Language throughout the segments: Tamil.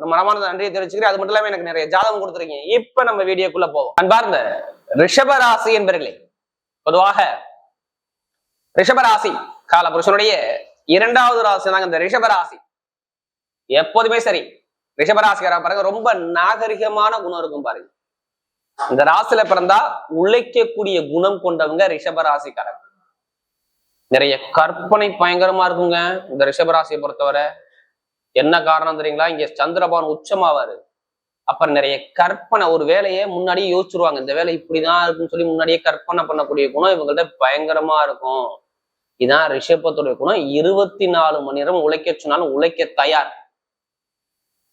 ஒரு மனமான நன்றியை தெரிவிச்சுக்கிறேன். அது மட்டும் இல்லாம எனக்கு நிறைய ஜாதகம் கொடுத்துருக்கீங்க. இப்ப நம்ம வீடியோக்குள்ள போவோம். அன்பார்ந்த ரிஷபராசி என்பர்களே பொதுவாக ரிஷபராசி காலபுருஷனுடைய இரண்டாவது ராசி தாங்க இந்த ரிஷபராசி. எப்போதுமே சரி ரிஷபராசிக்கார பாருங்க ரொம்ப நாகரிகமான குணம் இருக்கும் பாருங்க. இந்த ராசியில பிறந்தா உழைக்கக்கூடிய குணம் கொண்டவங்க ரிஷபராசிக்காரங்க நிறைய கற்பனை பயங்கரமா இருக்குங்க. இந்த ரிஷபராசியை பொறுத்தவரை என்ன காரணம் தெரியுங்களா? இங்க சந்திரபவன் உச்சமாவாரு. அப்புறம் நிறைய கற்பனை ஒரு வேலையை முன்னாடியே யோசிச்சிருவாங்க. இந்த வேலை இப்படிதான் இருக்குன்னு சொல்லி முன்னாடியே கற்பனை பண்ணக்கூடிய குணம் இவங்கள்ட்ட பயங்கரமா இருக்கும். இதான் ரிஷபத்துடைய குணம். இருபத்தி நாலு மணி நேரம் உழைக்க சொன்னாலும் உழைக்க தயார்.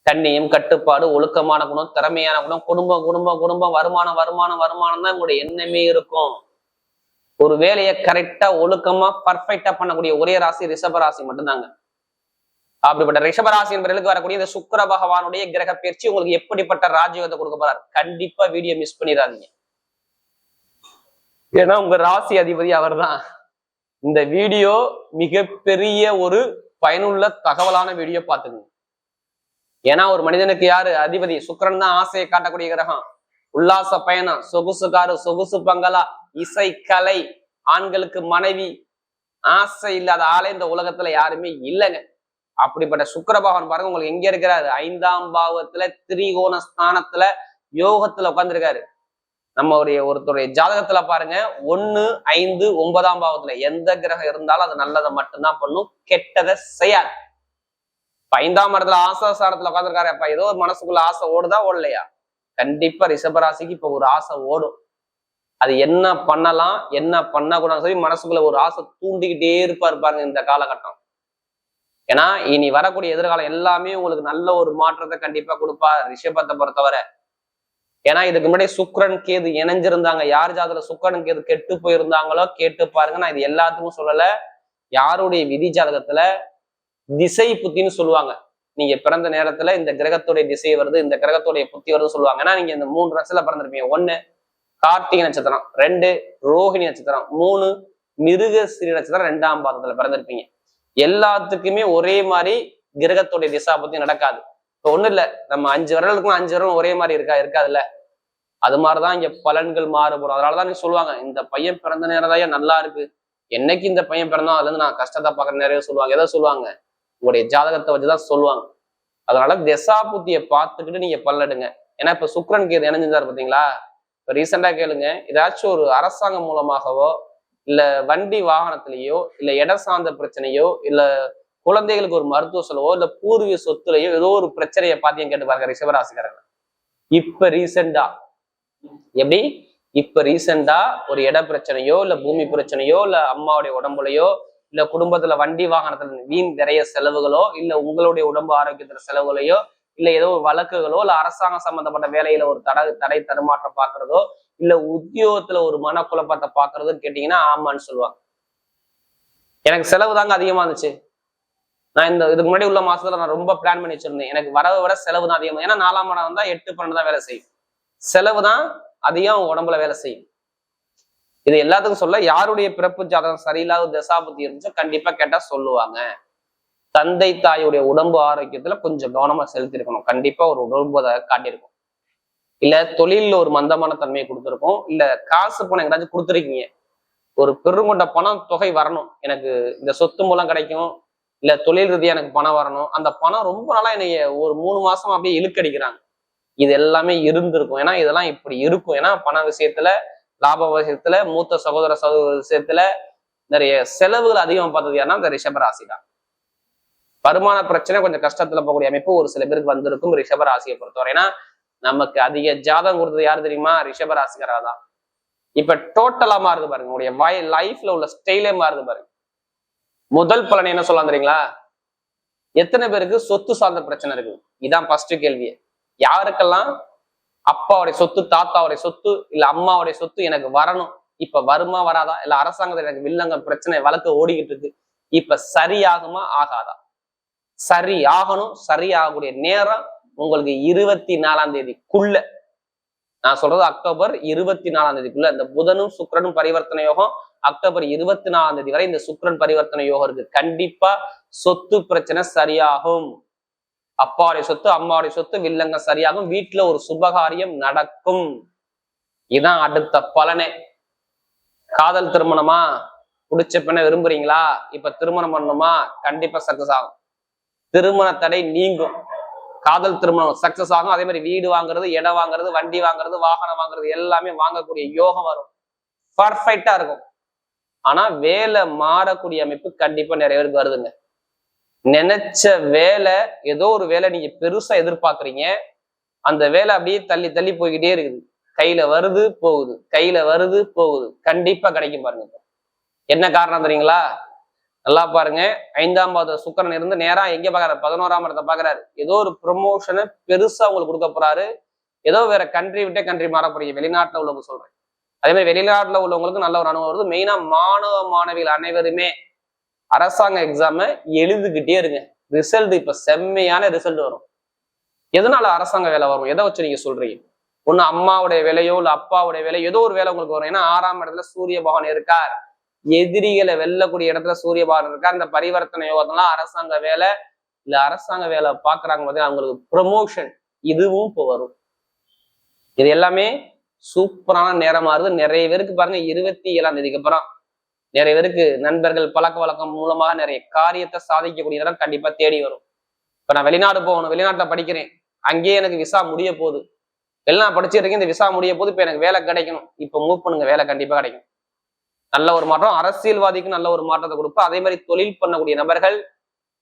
கண்ணியம் கட்டுப்பாடு ஒழுக்கமான குணம் திறமையான குணம் குடும்பம் குடும்பம் குடும்பம் வருமானம் வருமானம் வருமானம் தான் உங்களுடைய எண்ணமே இருக்கும். ஒரு வேலையை கரெக்டா ஒழுக்கமா பர்ஃபெக்டா பண்ணக்கூடிய ஒரே ராசி ரிஷப ராசி மட்டும்தாங்க. அப்படிப்பட்ட ரிஷபராசி என்பவர்களுக்கு வரக்கூடிய இந்த சுக்கர பகவானுடைய கிரக பயிற்சி உங்களுக்கு எப்படிப்பட்ட ராஜயோகத்தை கொடுக்க போறாரு? கண்டிப்பா வீடியோ மிஸ் பண்ணிடாதீங்க. ஏன்னா உங்க ராசி அதிபதி அவர்தான். இந்த வீடியோ மிகப்பெரிய ஒரு பயனுள்ள தகவலான வீடியோ பார்த்துக்கங்க. ஏன்னா ஒரு மனிதனுக்கு யாரு? அதிபதி. சுக்கரன் தான் ஆசையை காட்டக்கூடிய கிரகம். உல்லாச பயணம். சொகுசுகாரு சொகுசு பங்களா இசை கலை ஆண்களுக்கு மனைவி ஆசை இல்லாத ஆளே இந்த உலகத்துல யாருமே இல்லைங்க. அப்படிப்பட்ட சுக்கர பகவான் பாருங்க உங்களுக்கு எங்க இருக்கிறாரு? ஐந்தாம் பாவத்துல திரிகோண ஸ்தானத்துல யோகத்துல உட்காந்துருக்காரு நம்ம ஒருத்தருடைய ஜாதகத்துல பாருங்க ஒண்ணு ஐந்து ஒன்பதாம் பாவத்துல எந்த கிரகம் இருந்தாலும் அது நல்லதை மட்டும்தான் பண்ணும் கெட்டதை செய்யாது. இப்ப ஐந்தாம் இடத்துல ஆசாசாரத்துல உட்காந்துருக்காரு அப்ப ஏதோ ஒரு மனசுக்குள்ள ஆசை ஓடுதா? ஓடலையா? கண்டிப்பா ரிஷபராசிக்கு இப்ப ஒரு ஆசை ஓடும். அது என்ன பண்ணலாம் என்ன பண்ணக்கூடாதுன்னு சொல்லி மனசுக்குள்ள ஒரு ஆசை தூண்டிக்கிட்டே இருப்பாரு பாருங்க இந்த காலகட்டம். ஏன்னா இனி வரக்கூடிய எதிர்காலம் எல்லாமே உங்களுக்கு நல்ல ஒரு மாற்றத்தை கண்டிப்பா கொடுப்பா ரிஷபத்தை பொறுத்தவரை. ஏன்னா இதுக்கு முன்னாடி சுக்ரன் கேது இணைஞ்சிருந்தாங்க. யார் ஜாதத்துல சுக்ரன் கேது கெட்டு போயிருந்தாங்களோ கேட்டு பாருங்க. நான் இது எல்லாத்துக்கும் சொல்லல. யாருடைய விதி ஜாதகத்துல திசை புத்தின்னு சொல்லுவாங்க. நீங்க பிறந்த நேரத்துல இந்த கிரகத்துடைய திசை வருது இந்த கிரகத்துடைய புத்தி வருதுன்னு சொல்லுவாங்க. ஏன்னா நீங்க இந்த மூணு நட்சத்திரம் பிறந்திருப்பீங்க. ஒண்ணு கார்த்திகை நட்சத்திரம். ரெண்டு ரோஹிணி நட்சத்திரம். மூணு மிருகஸ்ரீ நட்சத்திரம். ரெண்டாம் பாதத்துல பிறந்திருப்பீங்க. எல்லாத்துக்குமே ஒரே மாதிரி கிரகத்துடைய திசா பத்தி நடக்காது. இப்போ ஒண்ணும் இல்ல நம்ம அஞ்சு விரலுக்கும் அஞ்சு விரலும் ஒரே மாதிரி இருக்கா இருக்காதுல்ல? அது மாதிரிதான் இங்க பலன்கள் மாறுபடும். அதனாலதான் நீ சொல்லுவாங்க இந்த பையன் பிறந்த நேரம் தான் நல்லா இருக்கு. என்னைக்கு இந்த பையன் பிறந்தோம் அதுல இருந்து நான் கஷ்டத்தை பாக்குற நிறைய சொல்லுவாங்க. எதை சொல்லுவாங்க? உங்களுடைய ஜாதகத்தை வச்சுதான் சொல்லுவாங்க. அதனால திசா புத்தியை பார்த்துக்கிட்டு நீங்க பல்லடுங்க ஏன்னா இப்ப சுக்ரன் கேது இணைஞ்சிருந்தாரு பாத்தீங்களா? இப்ப ரீசெண்டா கேளுங்க ஏதாச்சும் ஒரு அரசாங்கம் மூலமாகவோ இல்ல வண்டி வாகனத்திலேயோ இல்ல இடம் சார்ந்த பிரச்சனையோ இல்ல குழந்தைகளுக்கு ஒரு மருத்துவ செலவோ இல்ல பூர்வீக சொத்துலையோ ஏதோ ஒரு பிரச்சனையை பார்த்தியும் கேட்டு பாருங்க ரிஷபராசிக்காரங்க. இப்ப ரீசெண்டா எப்படி? இப்ப ரீசெண்டா ஒரு இட பிரச்சனையோ இல்ல பூமி பிரச்சனையோ இல்ல அம்மாவுடைய உடம்புலையோ இல்ல குடும்பத்துல வண்டி வாகனத்துல வீண் நிறைய செலவுகளோ இல்ல உங்களுடைய உடம்பு ஆரோக்கியத்துல செலவுகளையோ இல்ல ஏதோ ஒரு வழக்குகளோ இல்ல அரசாங்கம் சம்பந்தப்பட்ட வேலையில ஒரு தடை தடை தடுமாற்றம் பாக்குறதோ இல்ல உத்தியோகத்துல ஒரு மனக்குழப்பத்தை பாக்குறதுன்னு கேட்டீங்கன்னா ஆமான்னு சொல்லுவாங்க. எனக்கு செலவு தாங்க அதிகமா இருந்துச்சு. நான் இந்த இதுக்கு முன்னாடி உள்ள மாசத்துல நான் ரொம்ப பிளான் பண்ணி வச்சிருந்தேன். எனக்கு வரவை விட செலவு தான் அதிகமாக ஏன்னா நாலாம் மாடம் வந்தா எட்டு பன்னெண்டு தான் வேலை செய்யும். செலவு தான் அதிகம் உடம்புல வேலை செய்யும். இது எல்லாத்துக்கும் சொல்ல யாருடைய பிறப்பு ஜாதகம் சரியில்லாத தசாபுத்தி இருந்துச்சோ கண்டிப்பா கேட்டா சொல்லுவாங்க. தந்தை தாயுடைய உடம்பு ஆரோக்கியத்துல கொஞ்சம் கவனமா செலுத்திருக்கணும். கண்டிப்பா ஒரு உடம்பு அதை காட்டியிருக்கும். இல்ல தொழில ஒரு மந்தமான தன்மையை கொடுத்துருக்கோம். இல்ல காசு பணம் எங்கேயாச்சும் கொடுத்துருக்கீங்க. ஒரு பெருங்கொண்ட பணம் தொகை வரணும். எனக்கு இந்த சொத்து மூலம் கிடைக்கும். இல்ல தொழில் ரீதியா எனக்கு பணம் வரணும். அந்த பணம் ரொம்ப நாளா என்னைய ஒரு மூணு மாசமா அப்படியே இழுக்கடிக்கிறாங்க. இது எல்லாமே இருந்திருக்கும். ஏன்னா இதெல்லாம் இப்படி இருக்கும். ஏன்னா பண விஷயத்துல லாப விஷயத்துல மூத்த சகோதர சகோதர விஷயத்துல நிறைய செலவுகள் அதிகமா பார்த்தது யாருன்னா இந்த ரிஷபராசி தான் வருமான பிரச்சனை கொஞ்சம் கஷ்டத்துல போகக்கூடிய அமைப்பு ஒரு சில பேருக்கு வந்திருக்கும் ரிஷபராசியை பொறுத்தவரை. ஏன்னா நமக்கு அதிக ஜாதகம் கொடுத்தது யாரு தெரியுமா? ரிஷபராசிகரா தான். இப்ப டோட்டலா மாறுது பாருங்க. உங்களுடைய வாய் லைஃப்ல உள்ள ஸ்டைலே மாறுது பாருங்க. முதல் பலன் என்ன சொல்லலாம் தெரியுங்களா? எத்தனை பேருக்கு சொத்து சார்ந்த பிரச்சனை இருக்கு? இதான் ஃபர்ஸ்ட் கேள்வியே. யாருக்கெல்லாம்? அப்பாவுடைய சொத்து தாத்தாவுடைய சொத்து இல்ல அம்மாவுடைய சொத்து எனக்கு வரணும். இப்ப வருமா வராதா? இல்ல அரசாங்கத்துல எனக்கு வில்லங்க பிரச்சனை வழக்கு ஓடிக்கிட்டு இருக்கு. இப்ப சரியாகுமா? ஆகாதா? சரி ஆகணும் சரியாகக்கூடிய நேரம் உங்களுக்கு இருபத்தி நாலாம் தேதிக்குள்ள. நான் சொல்றது அக்டோபர் இருபத்தி நாலாம் தேதிக்குள்ள. இந்த புதனும் சுக்கரனும் பரிவர்த்தனை யோகம் அக்டோபர் இருபத்தி நாலாம் தேதி வரை இந்த சுக்கரன் பரிவர்த்தனை யோகம் இருக்கு. கண்டிப்பா சொத்து பிரச்சனை சரியாகும். அப்பாவுடைய சொத்து அம்மாவுடைய சொத்து வில்லங்க சரியாகும். வீட்டுல ஒரு சுபகாரியம் நடக்கும். இதான் அடுத்த பலனே. காதல் திருமணமா? பிடிச்ச பெண்ணை விரும்புறீங்களா? இப்ப திருமணம் பண்ணணுமா? கண்டிப்பா சக்சஸ் ஆகும். திருமண தடை நீங்கும். காதல் திருமணம் சக்சஸ் ஆகும். அதே மாதிரி வீடு வாங்குறது இடம் வாங்குறது வண்டி வாங்குறது வாகனம் வாங்குறது எல்லாமே வாங்கக்கூடிய யோகம் வரும். பர்ஃபெக்டா இருக்கும். ஆனா வேலை மாறக்கூடிய அமைப்பு கண்டிப்பா நிறைய பேருக்கு வருதுங்க. நினைச்ச வேலை ஏதோ ஒரு வேலை நீங்க பெருசா எதிர்பார்க்கறீங்க. அந்த வேலை அப்படியே தள்ளி தள்ளி போய்கிட்டே இருக்குது. கையில வருது போகுது. கையில வருது போகுது. கண்டிப்பா கிடைக்கும் பாருங்க. என்ன காரணம் தெரியுங்களா? நல்லா பாருங்க. ஐந்தாம் பாத சுக்கரன் இருந்து நேரா எங்க பாக்குறாரு? பதினோராம் இடத்தை பாக்குறாரு. ஏதோ ஒரு ப்ரொமோஷனை பெருசா உங்களுக்கு கொடுக்க போறாரு. ஏதோ வேற கண்ட்ரி விட்டே கண்ட்ரி மாற போறீங்க. வெளிநாட்டுல உள்ளவங்க சொல்றேன். அதே மாதிரி வெளிநாட்டுல உள்ளவங்களுக்கு நல்ல ஒரு அனுபவம் வருது. மெயினா மாணவ மாணவிகள் அனைவருமே அரசாங்க எக்ஸாம எழுதுகிட்டே இருங்க. ரிசல்ட் இப்ப செம்மையான ரிசல்ட் வரும். எதனால அரசாங்க வேலை வரும்? எதை வச்சு நீங்க சொல்றீங்க? ஒண்ணு அம்மாவுடைய வேலையோ இல்ல அப்பாவுடைய வேலையோ ஏதோ ஒரு வேலை உங்களுக்கு வரும். ஏன்னா ஆறாம் இடத்துல சூரிய பகவான் இருக்கார். எதிரிகளை வெல்லக்கூடிய இடத்துல சூரிய பகவான் இருக்கா அந்த பரிவர்த்தனை யோகத்தெல்லாம் அரசாங்க வேலை இல்ல அரசாங்க வேலை பாக்குறாங்க பார்த்தீங்கன்னா அவங்களுக்கு ப்ரொமோஷன் இதுவும் இப்போ வரும். இது எல்லாமே சூப்பரான நேரமா இருக்கு. நிறைய பேருக்கு பாருங்க இருபத்தி ஏழாம் தேதிக்கு அப்புறம் நிறைய பேருக்கு நண்பர்கள் பழக்க வழக்கம் மூலமாக நிறைய காரியத்தை சாதிக்கக்கூடிய இடம் கண்டிப்பா தேடி வரும். இப்ப நான் வெளிநாடு போகணும் வெளிநாட்டுல படிக்கிறேன். அங்கேயே எனக்கு விசா முடிய போகுது. வெளிநாடு படிச்சுட்டு இருக்கேன் இந்த விசா முடிய போது இப்ப எனக்கு வேலை கிடைக்கணும். இப்ப மூவ் பண்ணுங்க வேலை கண்டிப்பா கிடைக்கும். நல்ல ஒரு மாற்றம் அரசியல்வாதிக்கு நல்ல ஒரு மாற்றத்தை கொடுப்போம் அதே மாதிரி தொழில் பண்ணக்கூடிய நபர்கள்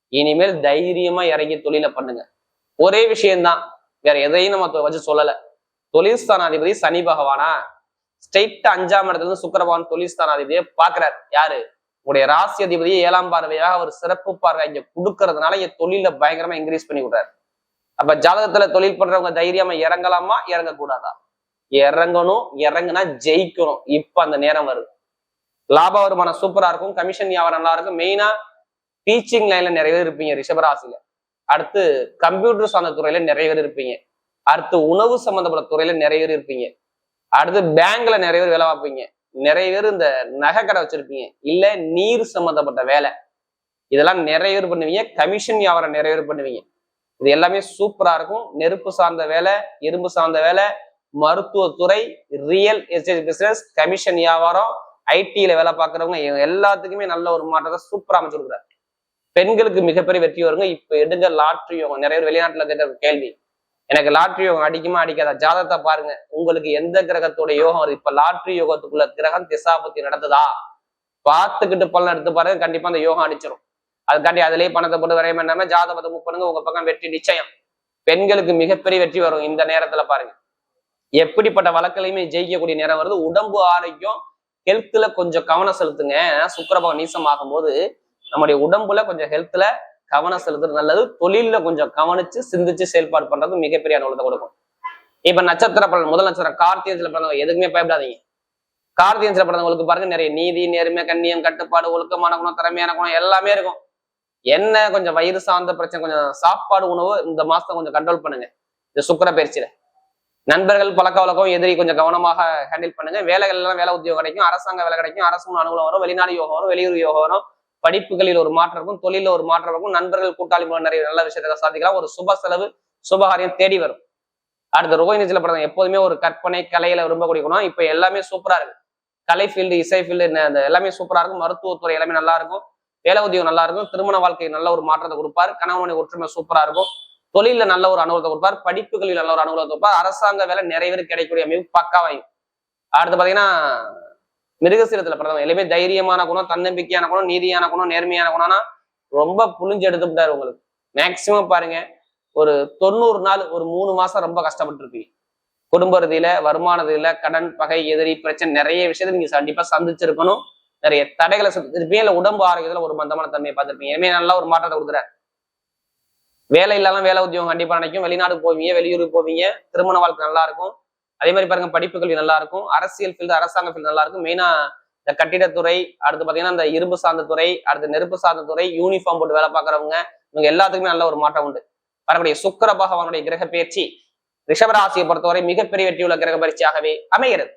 இனிமேல் தைரியமா இறங்கி தொழிலை பண்ணுங்க. ஒரே விஷயம்தான். வேற எதையும் நம்ம வச்சு சொல்லல. தொழில் ஸ்தானாதிபதி சனி பகவானா? ஸ்ட்ரெயிட் அஞ்சாம் இடத்துல இருந்து சுக்கிர தொழில் ஸ்தானாதிபதியை பாக்குறாரு யாரு? உங்களுடைய ராசி அதிபதியை ஏழாம் பார்வையாக ஒரு சிறப்பு பார்வை இங்க கொடுக்கறதுனால என் தொழில பயங்கரமா இன்க்ரீஸ் பண்ணி விடுறாரு. அப்ப ஜாதகத்துல தொழில் பண்றவங்க தைரியமா இறங்கலாமா? இறங்கக்கூடாதா? இறங்கணும் இறங்குனா ஜெயிக்கணும். இப்ப அந்த நேரம் வருது. லாப வருமானம் சூப்பரா இருக்கும். கமிஷன் வியாபாரம் நல்லா இருக்கும். மெயினா டீச்சிங் லைன்ல நிறைய பேர் இருப்பீங்க ரிஷபராசியில. அடுத்து கம்ப்யூட்டர் சார்ந்த துறையில நிறைய பேர் இருப்பீங்க. அடுத்து உணவு சம்பந்தப்பட்ட துறையில நிறைய பேர் இருப்பீங்க. அடுத்து பேங்க்ல நிறைய பேர் வேலை பார்ப்பீங்க. நிறைய பேர் இந்த நகை கடை வச்சிருப்பீங்க. இல்ல நீர் சம்பந்தப்பட்ட வேலை. இதெல்லாம் நிறைய பேர் பண்ணுவீங்க. கமிஷன் வியாபாரம் நிறைய பேர் பண்ணுவீங்க. இது எல்லாமே சூப்பரா இருக்கும். நெருப்பு சார்ந்த வேலை இரும்பு சார்ந்த வேலை மருத்துவத்துறை ரியல் எஸ்டேட் பிசினஸ் கமிஷன் வியாபாரம் ஐடியில வேலை பார்க்கறவங்க எல்லாத்துக்குமே நல்ல ஒரு மாற்றத்தை சூப்பரா அமைச்சு கொடுக்குறாரு. பெண்களுக்கு மிகப்பெரிய வெற்றி வருங்க. இப்ப எடுங்க லாட்ரி யோகம். நிறைய பேர் வெளிநாட்டுல கேட்குற கேள்வி. எனக்கு லாட்ரி யோகம் அடிக்குமா அடிக்காதா? ஜாதகத்தை பாருங்க. உங்களுக்கு எந்த கிரகத்தோட யோகம் வருது இப்ப லாட்ரி யோகத்துக்குள்ள கிரகம் திசாபத்தி நடந்ததா பார்த்துக்கிட்டு பலன் எடுத்து பாருங்க. கண்டிப்பா அந்த யோகம் அடிச்சிடும் அதுக்காண்டி அதுலயே பணத்தை போட்டு வரையம் பண்ணாம ஜாதகத்தை புக் பண்ணுங்க. உங்க பக்கம் வெற்றி நிச்சயம். பெண்களுக்கு மிகப்பெரிய வெற்றி வரும் இந்த நேரத்துல பாருங்க. எப்படிப்பட்ட வழக்கிலையுமே ஜெயிக்கக்கூடிய நேரம் வருது. உடம்பு ஆரோக்கியம் ஹெல்த்ல கொஞ்சம் கவனம் செலுத்துங்க. ஏன்னா சுக்கிரபகம் நீசம் ஆகும்போது நம்முடைய உடம்புல கொஞ்சம் ஹெல்த்ல கவனம் செலுத்துறது நல்லது. தொழில்ல கொஞ்சம் கவனிச்சு சிந்திச்சு செயல்பாடு பண்றது மிகப்பெரிய அனுகூலத்தை கொடுக்கும். இப்ப நட்சத்திர பலன் முதல் நட்சத்திரம் கார்த்திகத்துல பிறந்தவங்க எதுக்குமே பயப்படாதீங்க. கார்த்திகத்துல பிறந்தவங்களுக்கு பாருங்க நிறைய நீதி நேர்மை கண்ணியம் கட்டுப்பாடு ஒழுக்கமான குணம் திறமையான குணம் எல்லாமே இருக்கும். என்ன கொஞ்சம் வயிறு சார்ந்த பிரச்சனை கொஞ்சம் சாப்பாடு உணவு இந்த மாசத்தை கொஞ்சம் கண்ட்ரோல் பண்ணுங்க. இந்த சுக்கிர பயிற்சியில. நண்பர்கள் பழக்க வழக்கம் எதிரி கொஞ்சம் கவனமாக ஹேண்டில் பண்ணுங்க. வேலைகள் எல்லாம் வேலை உத்தியோகம் கிடைக்கும். அரசாங்க வேலை கிடைக்கும். அரசு அனுகூலம் வரும். வெளிநாடு யோகம் வரும். வெளியூர் யோகம் வரும். படிப்புகளில் ஒரு மாற்றம் இருக்கும். தொழில ஒரு மாற்றம் இருக்கும். நண்பர்கள் கூட்டாளி மூலம் நிறைய நல்ல விஷயத்தை சாதிக்கலாம். ஒரு சுப செலவு சுபகாரியம் தேடி வரும். அடுத்த ரோஹிணி சில படம் எப்போதுமே ஒரு கற்பனை கலையில விரும்பக்கூடிய குணம் இப்ப எல்லாமே சூப்பரா இருக்கு. கலை ஃபீல்டு இசை ஃபீல்டு அந்த எல்லாமே சூப்பரா இருக்கும். மருத்துவத்துறை எல்லாமே நல்லா இருக்கும். வேலை உத்தியோகம் நல்லா இருக்கும். திருமண வாழ்க்கை நல்ல ஒரு மாற்றத்தை கொடுப்பார். கணவனுடைய ஒற்றுமை சூப்பரா இருக்கும். தொழில நல்ல ஒரு அனுகூலத்தை கொடுப்பார். படிப்புகளில் நல்ல ஒரு அனுகூலத்தை கொடுப்பார். அரசாங்க வேலை நிறைவேறி கிடைக்கக்கூடிய அமைப்பு பக்காவாயும். அடுத்து பாத்தீங்கன்னா மிருகசீரத்துல பிரதமர் எல்லாமே தைரியமான குணம் தன்னம்பிக்கையான குணம் நீதியான குணம் நேர்மையான குணம்னா ரொம்ப புளிஞ்சு எடுத்துட்டாரு உங்களுக்கு. மேக்சிமம் பாருங்க ஒரு தொண்ணூறு நாள் ஒரு மூணு மாசம் ரொம்ப கஷ்டப்பட்டு இருப்பீங்க குடும்ப ரீதியில வருமான ரீதியில கடன் பகை எதிரி பிரச்சனை நிறைய விஷயத்தை நீங்க கண்டிப்பா சந்திச்சிருக்கணும். நிறைய தடைகளை சந்திச்சிருப்பீங்க. இல்ல உடம்பு ஆரோக்கியத்துல ஒரு மந்தமான தன்மையை பார்த்திருப்பீங்க. இனிமே நல்லா ஒரு மாற்றத்தை கொடுக்குறாரு. வேலை இல்லாம வேலை உத்தியோகம் கண்டிப்பா நினைக்கும். வெளிநாடு போவீங்க வெளியூர் போவீங்க திருமண வாழ்க்கை நல்லா இருக்கும். அதே மாதிரி பாருங்க படிப்பு கல்வி நல்லா இருக்கும். அரசியல் ஃபீல்டு அரசாங்க ஃபீல்டு நல்லா இருக்கும். மெயினா இந்த கட்டிடத்துறை அடுத்து பாத்தீங்கன்னா இந்த இரும்பு சார்ந்த துறை அடுத்து நெருப்பு சார்ந்த துறை யூனிஃபார்ம் போட்டு வேலை பாக்குறவங்க இவங்க எல்லாத்துக்குமே நல்ல ஒரு மாற்றம் உண்டு. வரக்கூடிய சுக்கர பகவானுடைய கிரக பயிற்சி ரிஷபராசியை பொறுத்தவரை மிகப்பெரிய வெற்றியுள்ள கிரக பயிற்சியாகவே அமைகிறது.